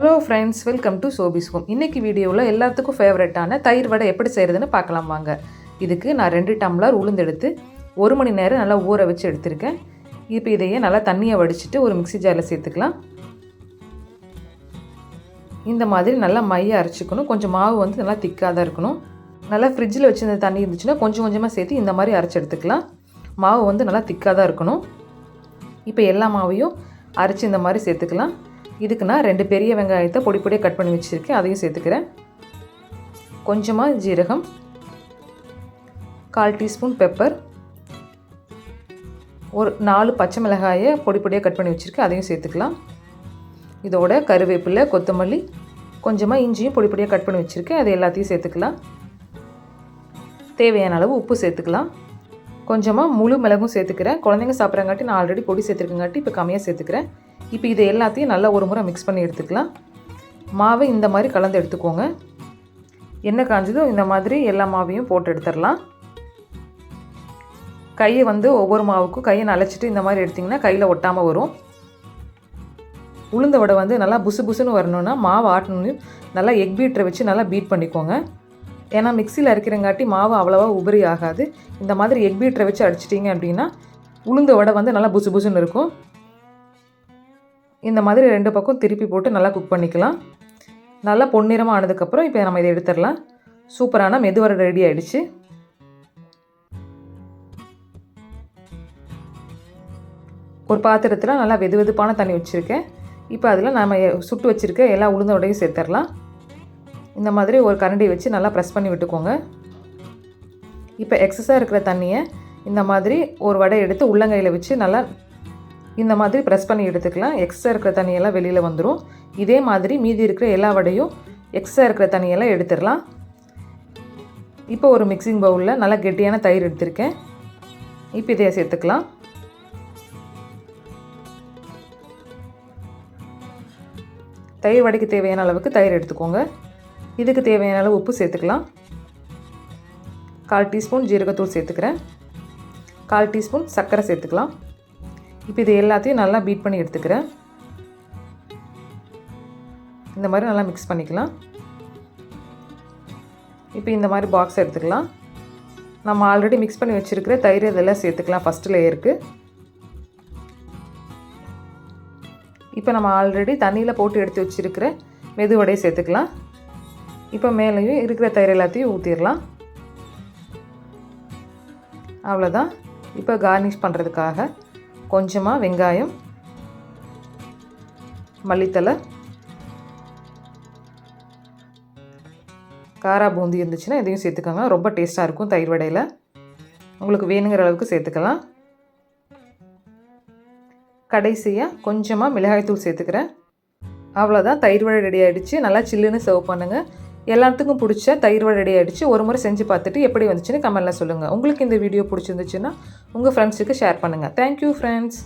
Hello friends welcome to Sophie's home இன்றைக்கி வீடியோவில் எல்லாத்துக்கும் ஃபேவரட்டான தயிர் வடை எப்படி செய்கிறதுன்னு பார்க்கலாம் வாங்க. இதுக்கு நான் ரெண்டு டம்ளர் உளுந்து எடுத்து ஒரு மணி நேரம் நல்லா ஊற வச்சு எடுத்திருக்கேன். இப்போ இதையே நல்லா தண்ணியை வடிச்சிட்டு ஒரு மிக்சி ஜாரில் சேர்த்துக்கலாம். இந்த மாதிரி நல்லா மைய அரைச்சிக்கணும். கொஞ்சம் மாவு வந்து நல்லா திக்காக தான் இருக்கணும். நல்லா ஃப்ரிட்ஜில் வச்சுருந்த தண்ணி இருந்துச்சுன்னா கொஞ்சம் கொஞ்சமாக சேர்த்து இந்த மாதிரி அரைச்சி எடுத்துக்கலாம். மாவு வந்து நல்லா திக்காக தான் இருக்கணும். இப்போ எல்லா மாவையும் அரைச்சி இந்த மாதிரி சேர்த்துக்கலாம். இதுக்கு நான் ரெண்டு பெரிய வெங்காயத்தை பொடி பொடியாக கட் பண்ணி வச்சுருக்கேன். அதையும் சேர்த்துக்கிறேன். கொஞ்சமாக ஜீரகம் கால் டீஸ்பூன் பெப்பர் ஒரு நாலு பச்சை மிளகாயை பொடி பொடியாக கட் பண்ணி வச்சுருக்கேன். அதையும் சேர்த்துக்கலாம். இதோட கருவேப்பிலை கொத்தமல்லி கொஞ்சமாக இஞ்சியும் பொடி பொடியாக கட் பண்ணி வச்சுருக்கேன். அது எல்லாத்தையும் சேர்த்துக்கலாம். தேவையான அளவு உப்பு சேர்த்துக்கலாம். கொஞ்சமாக முழு மிளகும் சேர்த்துக்கிறேன். குழந்தைங்க சாப்பிட்றங்காட்டி நான் ஆல்ரெடி பொடி சேர்த்துருக்கங்காட்டி இப்போ கம்மியாக சேர்த்துக்கிறேன். இப்போ இது எல்லாத்தையும் நல்லா ஒரு முறை மிக்ஸ் பண்ணி எடுத்துக்கலாம். மாவை இந்த மாதிரி கலந்து எடுத்துக்கோங்க. எண்ணெய் காஞ்சதோ இந்த மாதிரி எல்லா மாவையும் போட்டு எடுத்துடலாம். கையை வந்து ஒவ்வொரு மாவுக்கும் கையை நனைச்சிட்டு இந்த மாதிரி எடுத்திங்கன்னா கையில் ஒட்டாமல் வரும். உளுந்த வடை வந்து நல்லா புசு புசுன்னு வரணும்னா மாவு ஆட்டணும் நல்லா எக் பீட்டரை வச்சு நல்லா பீட் பண்ணிக்கோங்க. ஏன்னா மிக்சியில் அரைக்கிறங்காட்டி மாவு அவ்வளோவா உபரி ஆகாது. இந்த மாதிரி எக் பீட்டரை வச்சு அடிச்சிட்டிங்க அப்படின்னா உளுந்த வடை வந்து நல்லா புசு புசுன்னு இருக்கும். இந்த மாதிரி ரெண்டு பக்கம் திருப்பி போட்டு நல்லா குக் பண்ணிக்கலாம். நல்லா பொன்னிறமாக ஆனதுக்கப்புறம் இப்போ நம்ம இதை எடுத்துடலாம். சூப்பரான மெதுவடை ரெடி ஆகிடுச்சு ஒரு பாத்திரத்தில் நல்லா வெது வெதுப்பான தண்ணி வச்சுருக்கேன். இப்போ அதில் நம்ம சுட்டு வச்சுருக்க எல்லா உளுந்தோடையும் சேர்த்துடலாம். இந்த மாதிரி ஒரு கரண்டி வச்சு நல்லா ப்ரெஸ் பண்ணி விட்டுக்கோங்க. இப்போ எக்ஸஸாக இருக்கிற தண்ணியை இந்த மாதிரி ஒரு வடை எடுத்து உள்ளங்கையில் வச்சு நல்லா இந்த மாதிரி ப்ரெஸ் பண்ணி எடுத்துக்கலாம். எக்ஸ்ட்ரா இருக்கிற தண்ணியெல்லாம் வெளியில் வந்துடும் இதே மாதிரி மீதி இருக்கிற எல்லா வடையும் எக்ஸ்ட்ரா இருக்கிற தண்ணியெல்லாம் எடுத்துடலாம். இப்போ ஒரு மிக்சிங் பவுலில் நல்லா கெட்டியான தயிர் எடுத்திருக்கேன். இப்போ இதையை சேர்த்துக்கலாம். தயிர் வடைக்கு தேவையான அளவுக்கு தயிர் எடுத்துக்கோங்க. இதுக்கு தேவையான அளவு உப்பு சேர்த்துக்கலாம். கால் டீஸ்பூன் ஜீரகத்தூள் சேர்த்துக்கிறேன். கால் டீஸ்பூன் சர்க்கரை சேர்த்துக்கலாம். இப்போ இது எல்லாத்தையும் நல்லா பீட் பண்ணி எடுத்துக்கிறேன். இந்த மாதிரி நல்லா மிக்ஸ் பண்ணிக்கலாம். இப்போ இந்த மாதிரி பாக்ஸ் எடுத்துக்கலாம். நம்ம ஆல்ரெடி மிக்ஸ் பண்ணி வச்சுருக்கிற தயிர் இதெல்லாம் சேர்த்துக்கலாம் ஃபஸ்ட்டு லேயருக்கு இப்போ நம்ம ஆல்ரெடி தண்ணியில் போட்டு எடுத்து வச்சுருக்கிற மெதுவடையை சேர்த்துக்கலாம். இப்போ மேலேயும் இருக்கிற தயிர் எல்லாத்தையும் ஊற்றிடலாம் அவ்வளோதான் இப்போ கார்னிஷ் பண்ணுறதுக்காக கொஞ்சமாக வெங்காயம் மல்லித்தலை காரா பூந்தி இருந்துச்சுன்னா இதையும் சேர்த்துக்கோங்க. ரொம்ப டேஸ்ட்டாக இருக்கும் தயிர் வடையில். உங்களுக்கு வேணுங்கிற அளவுக்கு சேர்த்துக்கலாம். கடைசியாக கொஞ்சமாக மிளகாய்த்தூள் சேர்த்துக்கிறேன். அவ்வளோதான் தயிர் வடை ரெடி ஆகிடுச்சு நல்லா சில்லுன்னு சர்வ் பண்ணுங்கள் எல்லாத்துக்கும் பிடிச்ச தயிர் வடை ரெடி ஆகிடுச்சு ஒரு முறை செஞ்சு பார்த்துட்டு எப்படி வந்துச்சுன்னு கமெண்ட்டில் சொல்லுங்கள் உங்களுக்கு இந்த வீடியோ பிடிச்சிருந்துச்சுன்னா உங்கள் ஃப்ரெண்ட்ஸுக்கு ஷேர் பண்ணுங்கள் தேங்க்யூ ஃப்ரெண்ட்ஸ்